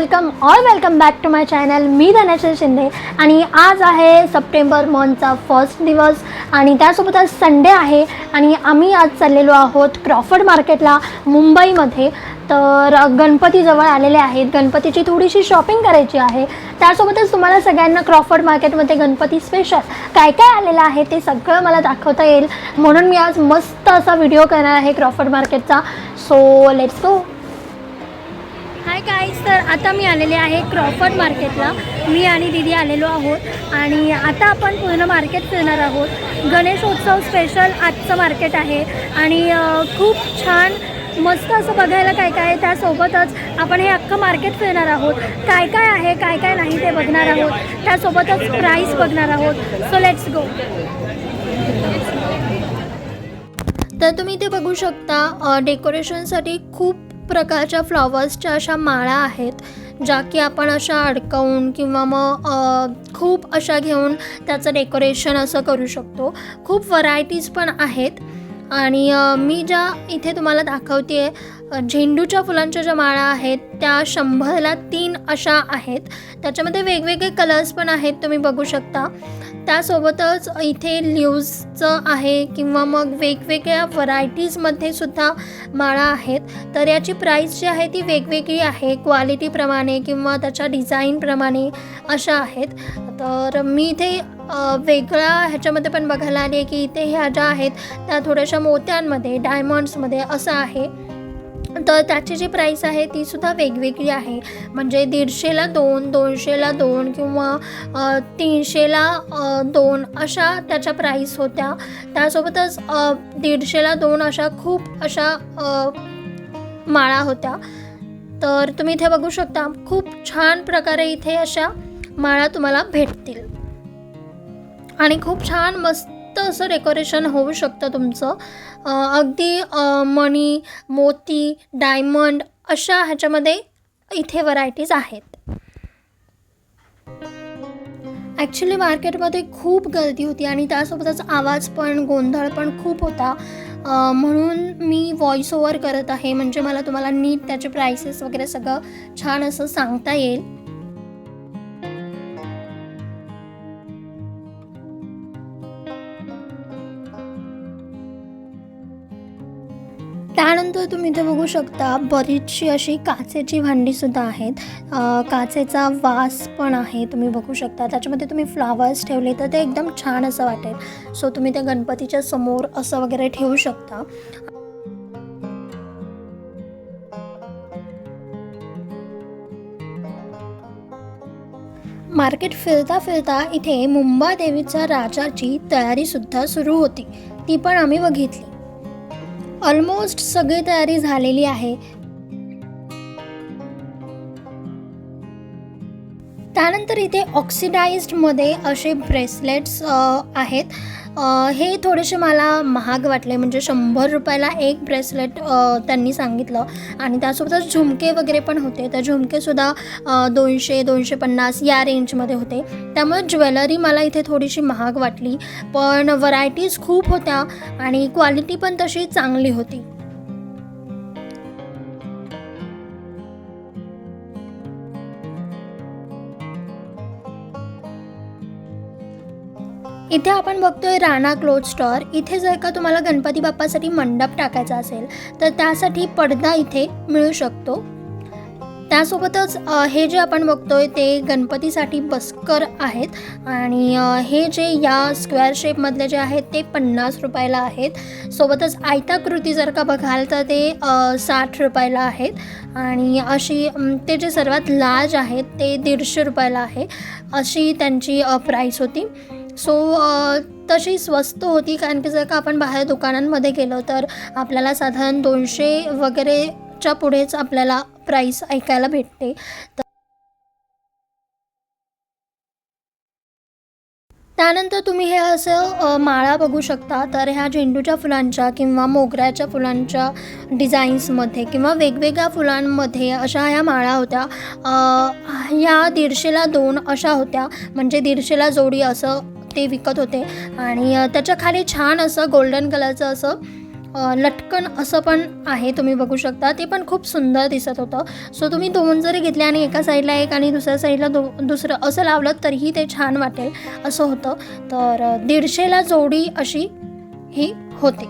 Welcome all welcome back to my channel मी धनश्री शिंदे आणि आज आहे सप्टेंबर मंथचा फर्स्ट दिवस आणि त्यासोबतच संडे आहे आणि आम्ही आज चाललेलो आहोत क्रॉफर्ड मार्केटला मुंबईमध्ये. तर गणपतीजवळ आलेले आहेत. गणपतीची थोडीशी शॉपिंग करायची आहे. त्यासोबतच तुम्हाला सगळ्यांना क्रॉफर्ड मार्केटमध्ये गणपती स्पेशल काय काय आलेलं आहे ते सगळं मला दाखवता येईल. म्हणून मी आज मस्त असा व्हिडिओ करणार आहे क्रॉफर्ड मार्केटचा so let's go hi guys तर आता मी आलेले आहे क्रॉफर्ड मार्केटला मी आणि दिदी आलेलो आहोत आणि आता आपण पूर्ण मार्केट फिरणार आहोत. गणेशोत्सव स्पेशल आजचं मार्केट आहे आणि खूप छान मस्त असं बघायला काय काय आहे त्यासोबतच आपण हे अख्खं मार्केट फिरणार आहोत. काय काय आहे काय काय नाही ते बघणार आहोत. त्यासोबतच प्राईस बघणार आहोत. सो लेट्स गो तर तुम्ही ते बघू शकता डेकोरेशनसाठी खूप प्रकारच्या फ्लॉवर्सच्या अशा माळा आहेत ज्या की आपण अशा अडकवून किंवा मग खूप अशा घेऊन त्याचं डेकोरेशन असं करू शकतो. खूप व्हरायटीज पण आहेत. आणि मी ज्या इथे तुम्हाला दाखवते आहे झेंडूच्या फुलांच्या ज्या माळा आहेत त्या शंभरला तीन अशा आहेत. त्याच्यामध्ये वेगवेगळे कलर्स पण आहेत तुम्ही बघू शकता. त्यासोबतच इथे ल्यूजचं आहे किंवा मग वेगवेगळ्या व्हरायटीजमध्ये सुद्धा माळा आहेत. तर याची प्राईस जी आहे ती वेगवेगळी आहे. क्वालिटीप्रमाणे किंवा त्याच्या डिझाईनप्रमाणे अशा आहेत. तर मी इथे वेगळ्या ह्याच्यामध्ये पण बघायला आली आहे की इथे ह्या ज्या आहेत त्या थोड्याशा मोत्यांमध्ये डायमंड्समध्ये असं आहे. तर त्याची जी प्राईस आहे ती सुद्धा वेगवेगळी आहे. म्हणजे दीडशेला दोन दोनशेला दोन किंवा तीनशेला दोन अशा त्याच्या प्राईस होत्या. त्यासोबतच दीडशेला दोन अशा खूप अशा माळा होत्या. तर तुम्ही इथे बघू शकता खूप छान प्रकारे इथे अशा माळा तुम्हाला भेटतील. आणि खूप छान मस्त असं डेकोरेशन होऊ शकतं तुमचं. अगदी मणी मोती डायमंड अशा ह्याच्यामध्ये इथे व्हरायटीज आहेत. ॲक्च्युली मार्केटमध्ये खूप गर्दी होती आणि त्यासोबतच आवाज पण गोंधळ पण खूप होता. म्हणून मी व्हॉइस ओवर करत आहे. म्हणजे मला तुम्हाला नीट त्याचे प्रायसेस वगैरे सगळं छान असं सांगता येईल. तुम्ही इथे बघू शकता बरीचशी अशी काचेची भांडीसुद्धा आहेत. काचेचा वास पण आहे तुम्ही बघू शकता. त्याच्यामध्ये तुम्ही फ्लावर्स ठेवले तर ते एकदम छान असं वाटेल. सो तुम्ही ते गणपतीच्या समोर असं वगैरे ठेवू शकता. मार्केट फिरता फिरता इथे मुंबादेवीच्या राजाची तयारीसुद्धा सुरू होती. ती पण आम्ही बघितली. ऑलमोस्ट सगळी तयारी झालेली आहे. त्यानंतर इथे ऑक्सिडाइज्डमध्ये असे ब्रेसलेट्स आहेत. हे थोडेसे मला महाग वाटले. म्हणजे शंभर रुपयाला एक ब्रेसलेट त्यांनी सांगितलं. आणि त्यासोबतच झुमके वगैरे पण होते. तर झुमकेसुद्धा दोनशे दोनशे पन्नास या रेंजमध्ये होते. त्यामुळे ज्वेलरी मला इथे थोडीशी महाग वाटली. पण व्हरायटीज खूप होत्या आणि क्वालिटी पण तशी चांगली होती. इथे आपण बघतोय राणा क्लोथ स्टोअर. इथे जर का तुम्हाला गणपती बाप्पासाठी मंडप टाकायचा असेल तर त्यासाठी पडदा इथे मिळू शकतो. त्यासोबतच हे जे आपण बघतोय ते गणपतीसाठी बस्कर आहेत. आणि हे जे या स्क्वेअर शेपमधले जे आहेत ते पन्नास रुपयाला आहेत. सोबतच आयताकृती जर का बघाल तर ते साठ रुपयाला आहेत. आणि अशी ते जे सर्वात लार्ज आहेत ते दीडशे रुपयाला आहे. अशी त्यांची प्राईस होती. सो तशी स्वस्त होती कारण की जर का आपण बाहेर दुकानांमध्ये गेलो तर आपल्याला साधारण दोनशे वगैरेच्या पुढेच आपल्याला प्राईस ऐकायला भेटते. तर त्यानंतर तुम्ही हे असं माळा बघू शकता. तर ह्या झेंडूच्या फुलांच्या किंवा मोगऱ्याच्या फुलांच्या डिझाईन्समध्ये किंवा वेगवेगळ्या फुलांमध्ये अशा ह्या माळा होत्या. ह्या दीडशेला दोन अशा होत्या. म्हणजे दीडशेला जोडी असं ते विकत होते. आणि त्याच्याखाली त्याच्याखाली छान असं गोल्डन कलरचं असं लटकन असं पण आहे तुम्ही बघू शकता. ते पण खूप सुंदर दिसत होतं. सो तुम्ही दोन जरी घेतले आणि एका साईडला एक आणि दुसऱ्या साईडला दो दुसरं असं लावलं तरीही ते छान वाटेल असं होतं. तर दीडशेला जोडी अशी ही होती.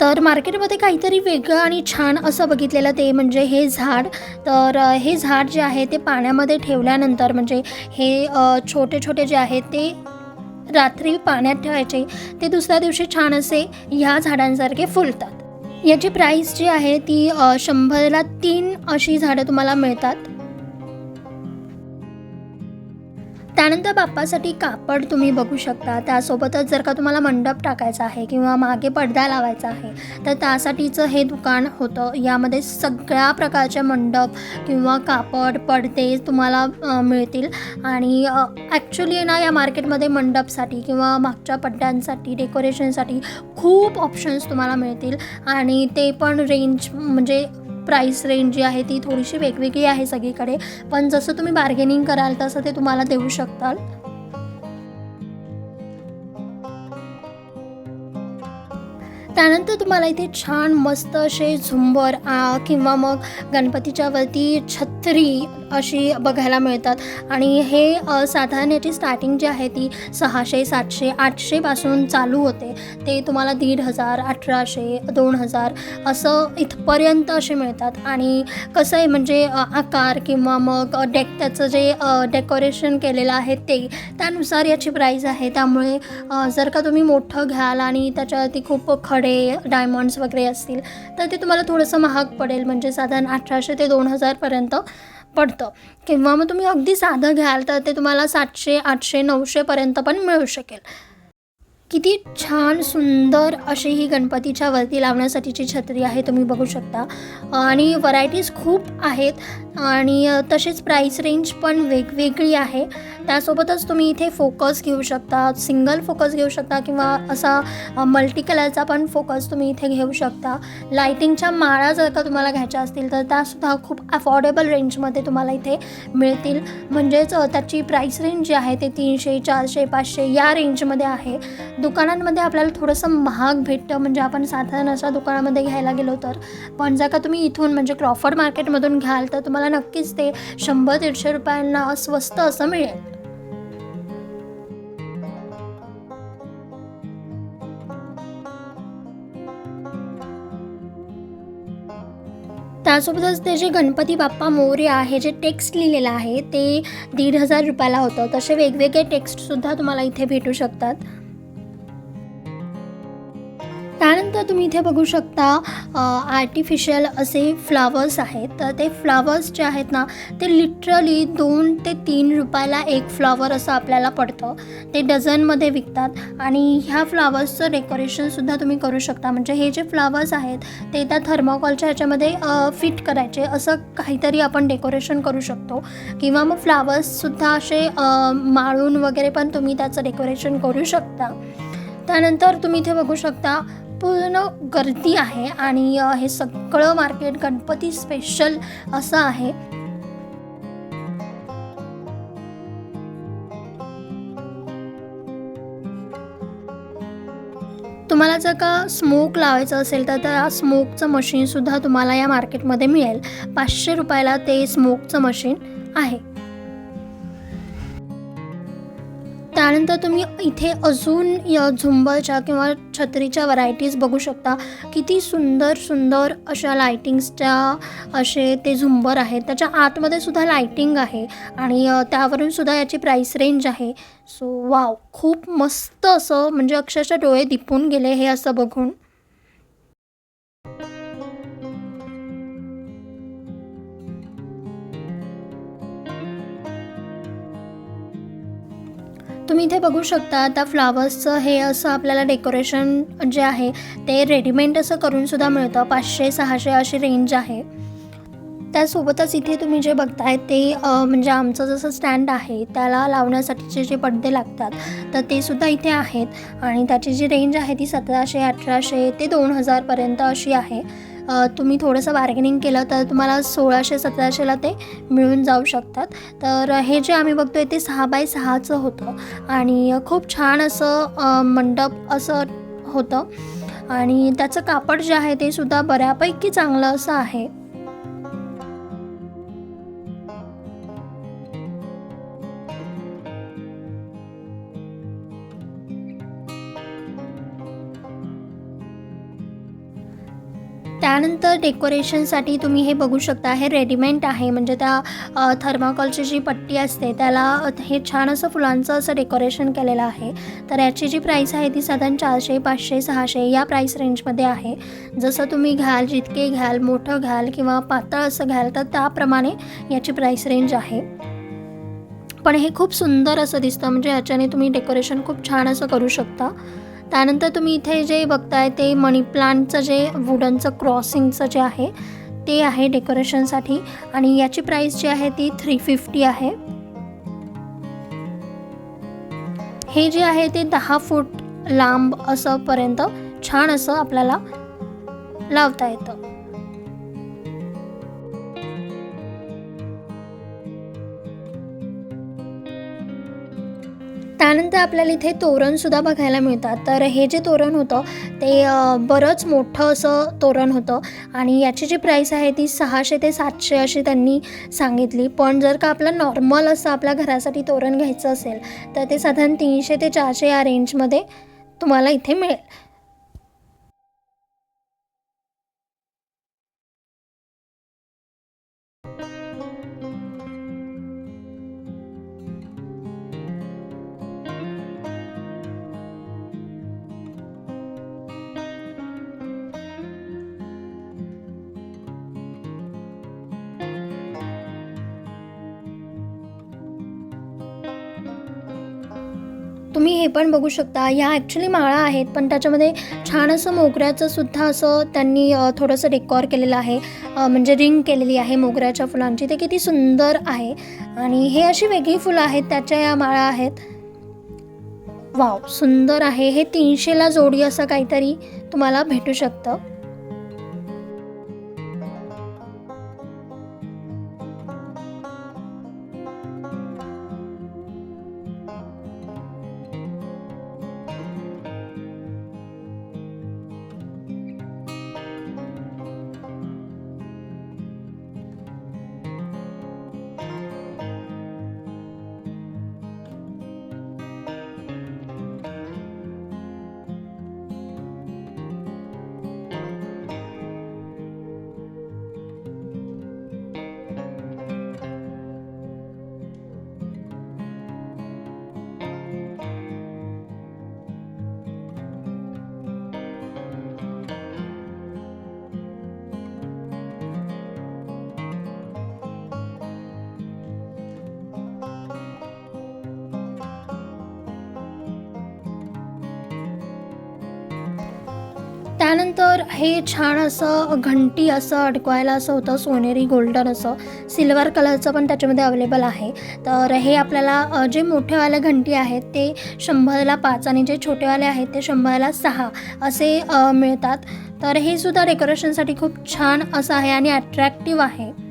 तर मार्केटमध्ये काहीतरी वेगळं आणि छान असं बघितलेलं ते म्हणजे हे झाड. तर हे झाड जे आहे ते पाण्यामध्ये ठेवल्यानंतर म्हणजे हे छोटे छोटे जे आहे ते रात्री पाण्यात ठेवायचे. ते दुसऱ्या दिवशी छान असे ह्या झाडांसारखे फुलतात. याची प्राईस जी आहे ती शंभरला तीन अशी झाडं तुम्हाला मिळतात. त्यानंतर बाप्पासाठी कापड तुम्ही बघू शकता. त्यासोबतच जर का तुम्हाला मंडप टाकायचा आहे किंवा मागे पडदा लावायचा आहे तर त्यासाठीचं हे दुकान होतं. यामध्ये सगळ्या प्रकारचे मंडप किंवा कापड पडदे तुम्हाला मिळतील. आणि ॲक्च्युली ना या मार्केटमध्ये मंडपसाठी किंवा मागच्या पड्ड्यांसाठी डेकोरेशनसाठी खूप ऑप्शन्स तुम्हाला मिळतील. आणि ते पण रेंज म्हणजे प्राईस रेंज जी आहे ती थोडीशी वेगवेगळी आहे सगळीकडे. पण जसं तुम्ही बार्गेनिंग कराल तसं ते तुम्हाला देऊ शकताल त्यानंतर तुम्हाला इथे छान मस्त असे झुंबर आ, किंवा मग गणपतीच्या वरती छत्री अशी बघायला मिळतात. आणि हे साधारण याची स्टार्टिंग जी आहे ती सहाशे सातशे आठशेपासून चालू होते. ते तुम्हाला दीड हजार अठराशे दोन हजार असं इथपर्यंत असे मिळतात. आणि कसं आहे म्हणजे आकार किंवा मग डेक त्याचं जे डेकोरेशन केलेलं आहे ते त्यानुसार याची प्राईस आहे. त्यामुळे जर का तुम्ही मोठं घ्याल आणि त्याच्यावरती खूप खडे डायमंड्स वगैरे असतील तर ते तुम्हाला थोडंसं महाग पडेल. म्हणजे साधारण अठराशे ते दोन हजारपर्यंत पडतं. किंवा मग तुम्ही अगदी साधं घ्याल तर ते तुम्हाला सातशे आठशे नऊशेपर्यंत पण मिळू शकेल. किती छान सुंदर अशी ही गणपतीच्या वरती लावण्यासाठीची छत्री आहे तुम्ही बघू शकता. आणि व्हरायटीज खूप आहेत आणि तसेच प्राईस रेंज पण वेगवेगळी आहे. त्यासोबतच तुम्ही इथे फोकस घेऊ शकता सिंगल फोकस घेऊ शकता किंवा असा मल्टी कलरचा पण फोकस तुम्ही इथे घेऊ शकता. लाईटिंगच्या माळा जर का तुम्हाला घ्यायच्या असतील तर त्यासुद्धा खूप अफोर्डेबल रेंजमध्ये तुम्हाला इथे मिळतील. म्हणजेच त्याची प्राईस रेंज जी आहे ते तीनशे चारशे पाचशे या रेंजमध्ये आहे. दुकानांमध्ये आपल्याला थोडंसं महाग भेटतं. म्हणजे आपण साधारण अशा दुकानामध्ये घ्यायला गेलो तर. पण जर का तुम्ही इथून म्हणजे क्रॉफर्ड मार्केटमधून घ्याल तर तुम्हाला नक्कीच ते शंभर दीडशे रुपयांना स्वस्त असं मिळेल. त्यासोबतच ते जे गणपती बाप्पा मोरे आहे जे टेक्स्ट लिहिलेलं आहे ते दीड हजार रुपयाला होतं. तसे वेगवेगळे टेक्स्टसुद्धा तुम्हाला इथे भेटू शकतात. तर तुम्ही इथे बघू शकता आर्टिफिशियल असे फ्लावर्स आहेत. तर ते फ्लावर्स जे आहेत ना ते लिटरली दोन ते तीन रुपयाला एक फ्लॉवर असं आपल्याला पडतं. ते डझनमध्ये विकतात. आणि ह्या फ्लावर्सचं डेकोरेशनसुद्धा तुम्ही करू शकता. म्हणजे हे जे फ्लावर्स आहेत ते त्या थर्मोकॉलच्या ह्याच्यामध्ये फिट करायचे. असं काहीतरी आपण डेकोरेशन करू शकतो. किंवा मग फ्लावर्ससुद्धा असे माळून वगैरे पण तुम्ही त्याचं डेकोरेशन करू शकता. त्यानंतर तुम्ही इथे बघू शकता पूर्ण गर्दी आहे आणि हे सगळं मार्केट गणपती स्पेशल असं आहे. तुम्हाला जर का स्मोक लावायचं असेल तर त्या स्मोकचं मशीनसुद्धा तुम्हाला या मार्केटमध्ये मिळेल. पाचशे रुपयाला ते स्मोकचं मशीन आहे. त्यानंतर तुम्ही इथे अजून झुंबलच्या झुंबरच्या किंवा छत्रीच्या व्हरायटीज बघू शकता. किती सुंदर सुंदर अशा लायटिंग्सच्या असे ते झुंबर आहेत. त्याच्या आतमध्ये सुद्धा लायटिंग आहे आणि त्यावरून सुद्धा याची प्राईस रेंज आहे. सो वाव खूप मस्त असं म्हणजे अक्षरशः डोळे दिपून गेले हे असं बघून. तुम्ही इथे बघू शकता आता फ्लावर्सचं हे असं आपल्याला डेकोरेशन जे आहे ते रेडीमेड असं करूनसुद्धा मिळतं. पाचशे सहाशे अशी रेंज आहे. त्यासोबतच इथे तुम्ही जे बघताय ते म्हणजे आमचं जसं स्टँड आहे त्याला लावण्यासाठीचे जे पडदे लागतात तर ते सुद्धा इथे आहेत. आणि त्याची जी रेंज आहे ती सतराशे अठराशे ते दोन हजारपर्यंत अशी आहे. तुम्ही थोडंसं बार्गेनिंग केलं तर तुम्हाला सोळाशे सतराशेला ते मिळून जाऊ शकतात. तर हे जे आम्ही बघतोय ते सहा बाय सहाचं होतं. आणि खूप छान असं मंडप असं होतं. आणि त्याचं कापड जे आहे ते सुद्धा बऱ्यापैकी चांगलं असं आहे. त्यानंतर डेकोरेशनसाठी तुम्ही हे बघू शकता हे रेडीमेड आहे. म्हणजे त्या थर्माकॉलची जी पट्टी असते त्याला हे छान असं फुलांचं असं डेकोरेशन केलेलं आहे. तर याची जी प्राईस आहे ती साधारण चारशे पाचशे सहाशे या प्राईस रेंजमध्ये आहे. जसं तुम्ही घ्याल जितके घ्याल मोठं घ्याल किंवा पातळ असं घ्याल तर त्याप्रमाणे याची प्राईस रेंज आहे. पण हे खूप सुंदर असं दिसतं. म्हणजे याच्याने तुम्ही डेकोरेशन खूप छान असं करू शकता. त्यानंतर तुम्ही इथे जे बघताय ते मनी प्लांटचं जे वुडनचं क्रॉसिंगचं जे आहे ते आहे डेकोरेशनसाठी आणि याची प्राईस जी आहे ती थ्री फिफ्टी आहे. हे जे आहे ते दहा फूट लांब असं पर्यंत छान असं आपल्याला लावता येतं. त्यानंतर आपल्याला इथे तोरणसुद्धा बघायला मिळतात. तर हे जे तोरण होतं ते बरंच मोठं असं तोरण होतं आणि याची जी प्राईस आहे ती सहाशे ते सातशे अशी त्यांनी सांगितली. पण जर का आपलं नॉर्मल असं आपल्या घरासाठी तोरण घ्यायचं असेल तर ते साधारण तीनशे ते चारशे या रेंजमध्ये तुम्हाला इथे मिळेल. पण बघू शकता ह्या ॲक्च्युली माळा आहेत पण त्याच्यामध्ये छान असं मोगऱ्याचं सुद्धा असं त्यांनी थोडंसं डेकॉर केलेलं आहे. म्हणजे रिंग केलेली आहे मोगऱ्याच्या फुलांची. ते किती सुंदर आहे. आणि हे अशी वेगळी फुलं आहेत त्याच्या या माळा आहेत. वाव सुंदर आहे. हे तीनशेला जोडी असं काहीतरी तुम्हाला भेटू शकतं. त्यानंतर हे छान असं घंटी असं अडकवायला असं होतं सोनेरी गोल्डन असं. सिल्वर कलरचं पण त्याच्यामध्ये अवेलेबल आहे. तर हे आपल्याला जे मोठेवाले घंटी आहेत ते शंभरला पाच आणि जे छोटेवाले आहेत ते शंभरला सहा असे मिळतात. तर हे सुद्धा डेकोरेशनसाठी खूप छान असं आहे आणि अट्रॅक्टिव्ह आहे.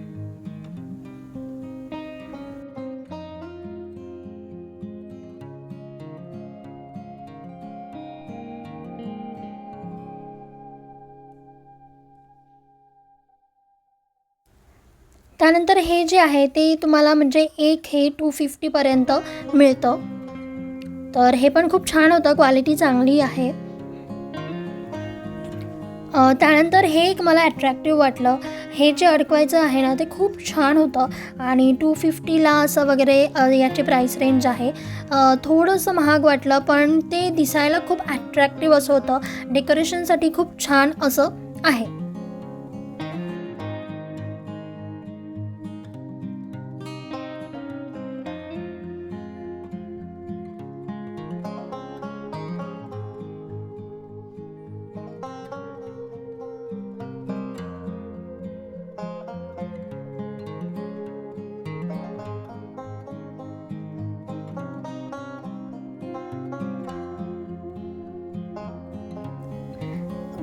त्यानंतर हे जे आहे ते तुम्हाला म्हणजे एक हे टू फिफ्टीपर्यंत मिळतं. तर हे पण खूप छान होतं क्वालिटी चांगली आहे. त्यानंतर हे एक मला अट्रॅक्टिव्ह वाटलं. हे जे अडकवायचं आहे ना ते खूप छान होतं. आणि टू फिफ्टीला असं वगैरे याची प्राईस रेंज आहे. थोडंसं महाग वाटलं पण ते दिसायला खूप ॲट्रॅक्टिव्ह असं होतं. डेकोरेशनसाठी खूप छान असं आहे.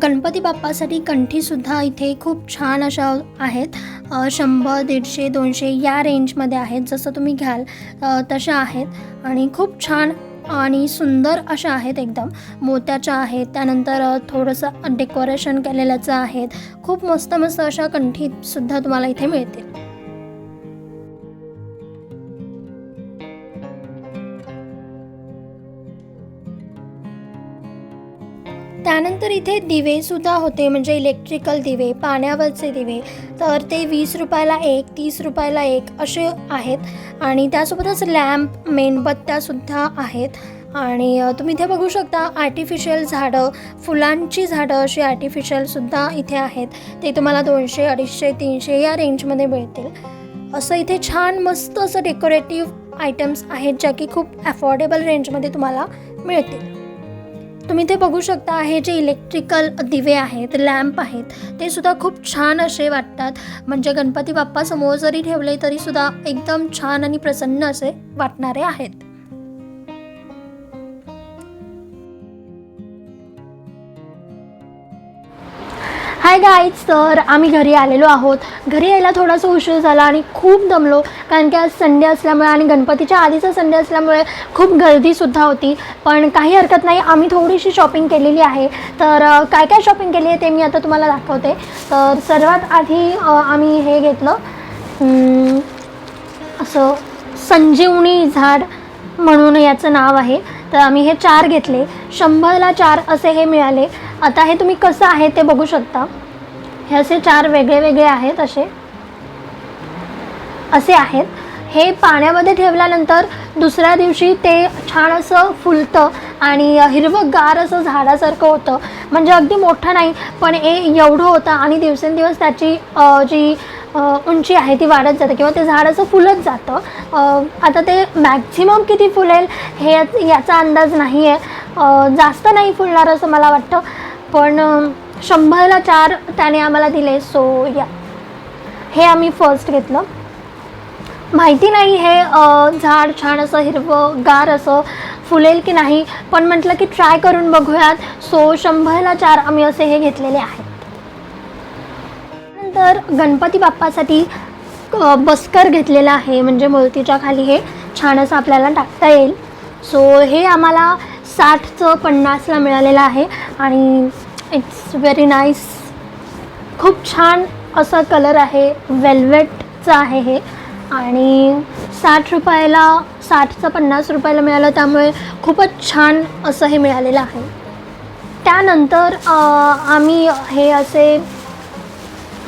गणपती बाप्पासाठी कंठीसुद्धा इथे खूप छान अशा आहेत. शंभर दीडशे दोनशे या रेंजमध्ये आहेत. जसं तुम्ही घ्याल तशा आहेत. आणि खूप छान आणि सुंदर अशा आहेत एकदम. मोत्याच्या आहेत. त्यानंतर थोडंसं डेकोरेशन केलेल्याचं आहेत. खूप मस्त मस्त अशा कंठीसुद्धा तुम्हाला इथे मिळतील. त्यानंतर इथे दिवेसुद्धा होते म्हणजे इलेक्ट्रिकल दिवे पाण्यावरचे दिवे. तर ते वीस रुपयाला एक तीस रुपयाला एक असे आहेत. आणि त्यासोबतच लॅम्प मेणबत्त्यासुद्धा आहेत. आणि तुम्ही इथे बघू शकता आर्टिफिशियल झाडं फुलांची झाडं अशी आर्टिफिशियलसुद्धा इथे आहेत. ते तुम्हाला दोनशे अडीचशे तीनशे या रेंजमध्ये मिळतील. असं इथे छान मस्त असं डेकोरेटिव्ह आयटम्स आहेत ज्या की खूप अफोर्डेबल रेंजमध्ये तुम्हाला मिळतील. तुम्ही ते बघू शकता आहे जे इलेक्ट्रिकल दिवे आहेत लॅम्प आहेत ते सुद्धा खूप छान असे वाटतात. म्हणजे गणपती बाप्पा समोर जरी ठेवले तरी सुद्धा एकदम छान आणि प्रसन्न असे वाटणारे आहेत. हाय गाईज तर आम्ही घरी आलेलो आहोत. घरी यायला थोडासा उशीर झाला आणि खूप दमलो कारण की आज संडे असल्यामुळे आणि गणपतीच्या आधीचा संडे असल्यामुळे खूप गर्दीसुद्धा होती. पण काही हरकत नाही आम्ही थोडीशी शॉपिंग केलेली आहे. तर काय काय शॉपिंग केली आहे ते मी आता तुम्हाला दाखवते. तर सर्वात आधी आम्ही हे घेतलं. असं संजीवनी झाड म्हणून याचं नाव आहे. तर आम्ही हे चार घेतले. शंभरला चार असे हे मिळाले. आता हे तुम्ही कसं आहे ते बघू शकता. हे असे चार वेगळे वेगळे आहेत असे. असे आहेत. हे पाण्यामध्ये ठेवल्यानंतर दुसऱ्या दिवशी ते छान असं फुलतं आणि हिरवंगार असं झाडासारखं होतं. म्हणजे अगदी मोठं नाही पण हे एवढं होतं आणि दिवसेंदिवस त्याची जी उंची आहे ती वाढत जाते किंवा ते झाड असं फुलत जातं. आता ते मॅक्झिमम किती फुलेल हे याचा अंदाज नाही आहे जास्त नाही फुलणार असं मला वाटतं. पण शंभरला चार त्याने आम्हाला दिले. सो या हे आम्ही फर्स्ट घेतलं. माहिती नाही हे झाड छान असं हिरवं गार असं फुलेल की नाही पण म्हटलं की ट्राय करून बघूयात. सो शंभरला चार आम्ही असे हे घेतलेले आहेत. नंतर गणपती बाप्पासाठी बस्कर घेतलेला आहे. म्हणजे मूर्तीच्या खाली हे छान असं आपल्याला टाकता येईल. सो हे आम्हाला साठचं पन्नासला मिळालेलं आहे. आणि इट्स व्हेरी नाईस खूप छान असा कलर आहे. वेल्वेटचं आहे हे. आणि साठ रुपयाला साठचं पन्नास रुपयाला मिळालं. त्यामुळे खूपच छान असं हे मिळालेलं आहे. त्यानंतर आम्ही हे असे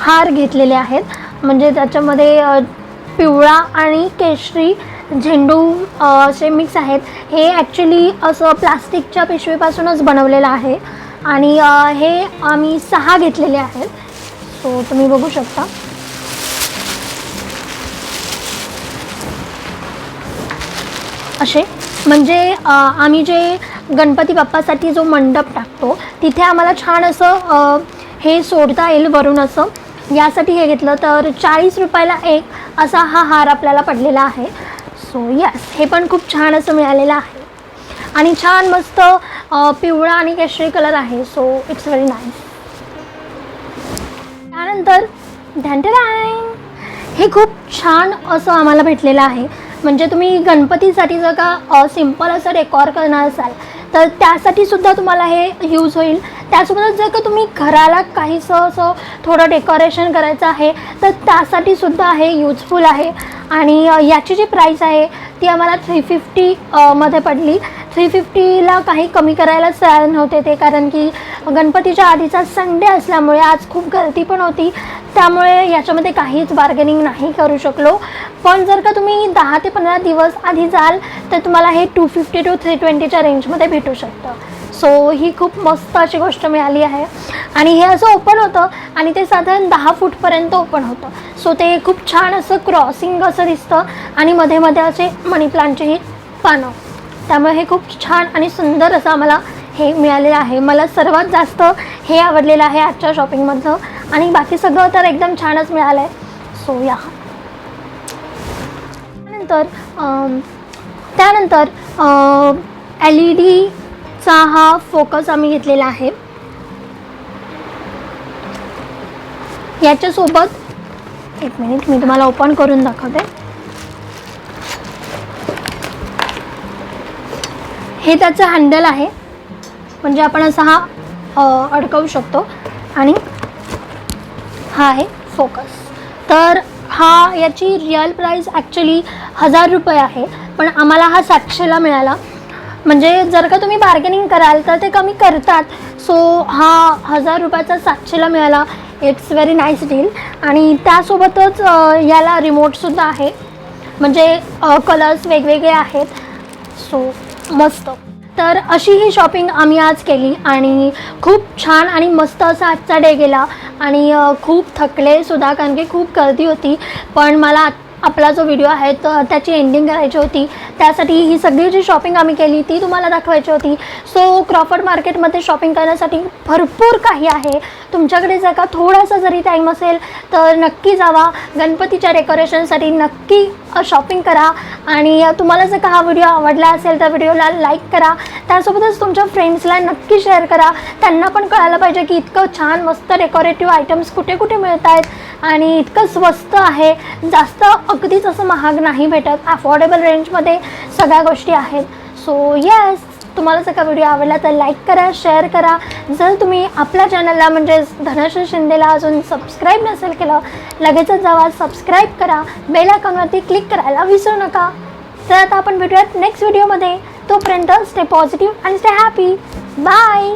हार घेतलेले आहेत. म्हणजे त्याच्यामध्ये पिवळा आणि केशरी झेंडू असे मिक्स आहेत. हे ॲक्च्युली असं प्लास्टिकच्या पिशवीपासूनच बनवलेलं आहे. आणि हे आम्ही सहा घेतलेले आहेत. सो तुम्ही बघू शकता. असे. म्हणजे आम्ही जे गणपती बाप्पासाठी जो मंडप टाकतो तिथे आम्हाला छान असं हे सोडता येईल वरून असं. यासाठी हे घेतलं तर चाळीस रुपयाला एक असा हा हार आपल्याला पडलेला आहे. सो यस हे पण खूप छान असं मिळालेलं आहे. आणि छान मस्त पिवळा आणि केशरी कलर आहे. सो इट्स व्हेरी नाईस त्यानंतर ढँटराईन हे खूप छान असं आम्हाला भेटलेलं आहे. म्हणजे तुम्ही गणपतीसाठी जर का सिंपल असं डेकॉर करणार असाल तर त्यासाठी सुद्धा तुम्हाला हे यूज होईल. त्यासोबतच जर का तुम्ही घराला काहीसं असं थोडं डेकोरेशन करायचं आहे तर त्यासाठी सुद्धा हे यूजफुल आहे. आणि याची जी प्राईस आहे ती आम्हाला थ्री फिफ्टी मध्ये पडली. थ्री फिफ्टीला काही कमी करायलाच तयार नव्हते ते कारण की गणपतीच्या आधीचा संडे असल्यामुळे आज खूप गर्दी पण होती. त्यामुळे याच्यामध्ये काहीच बार्गेनिंग नाही करू शकलो. पण जर का तुम्ही दहा ते पंधरा दिवस आधी जाल तर तुम्हाला हे टू फिफ्टी टू थ्री ट्वेंटीच्या रेंजमध्ये भेटू शकतं. सो ही खूप मस्त अशी गोष्ट मिळाली आहे. आणि हे असं ओपन होतं आणि ते साधारण दहा फूटपर्यंत ओपन होतं. सो ते खूप छान असं क्रॉसिंग असं दिसतं आणि मध्ये मध्ये असे मनी प्लांटचेही पानं. त्यामुळे हे खूप छान आणि सुंदर असं आम्हाला हे मिळालेलं आहे. मला सर्वात जास्त हे आवडलेलं आहे आजच्या शॉपिंगमधलं आणि बाकी सगळं तर एकदम छानच मिळालं आहे सो या. त्यानंतर त्यानंतर एल ई डी चा हा फोकस आम्ही घेतलेला आहे. याच्यासोबत एक मिनिट मी तुम्हाला ओपन करून दाखवते. हे त्याचं हँडल आहे. म्हणजे आपण असा हा अडकवू शकतो. आणि हा आहे फोकस तर हा याची रिअल प्राईस ॲक्च्युली हजार रुपये आहे. पण आम्हाला हा सातशेला मिळाला. म्हणजे जर का तुम्ही बार्गेनिंग कराल तर ते कमी करतात. सो हा हजार रुपयाचा सातशेला मिळाला. इट्स व्हेरी नाईस डील आणि त्यासोबतच याला रिमोटसुद्धा आहे. म्हणजे कलर्स वेगवेगळे आहेत. सो मस्त. तर अशी ही शॉपिंग आम्ही आज केली आणि खूप छान आणि मस्त असा आजचा डे गेला. आणि खूप थकले सुद्धा कारण की खूप गर्दी होती. पण मला आत्ता आपला जो व्हिडिओ आहे तर त्याची एंडिंग करायची होती. त्यासाठी ही सगळी जी शॉपिंग आम्ही केली ती तुम्हाला दाखवायची होती. सो क्रॉफर्ड मार्केटमध्ये शॉपिंग करण्यासाठी भरपूर काही आहे. तुमच्याकडे जर का थोडासा जरी टाईम असेल तर नक्की जावा. गणपतीच्या डेकोरेशनसाठी नक्की शॉपिंग करा. आणि तुम्हाला जर का हा व्हिडिओ आवडला असेल तर व्हिडिओला लाईक करा. त्यासोबतच तुमच्या फ्रेंड्सला नक्की शेअर करा. त्यांना पण कळायला पाहिजे की इतकं छान मस्त डेकोरेटिव्ह आयटम्स कुठे कुठे मिळत आहेत आणि इतकं स्वस्त आहे. जास्त अगदीच असं महाग नाही भेटत. अफोर्डेबल रेंजमध्ये सगळ्या गोष्टी आहेत. सो येस तुम्हाला जर का व्हिडिओ आवडला तर लाईक करा शेअर करा. जर तुम्ही आपल्या चॅनलला म्हणजेच धनश्री शिंदेला अजून सबस्क्राईब नसेल केलं लगेचच जावा सबस्क्राईब करा. बेल आयकॉनवरती क्लिक करायला विसरू नका. तर आता आपण भेटूयात नेक्स्ट व्हिडिओमध्ये तोपर्यंत स्टे पॉझिटिव्ह आणि स्टे हॅपी बाय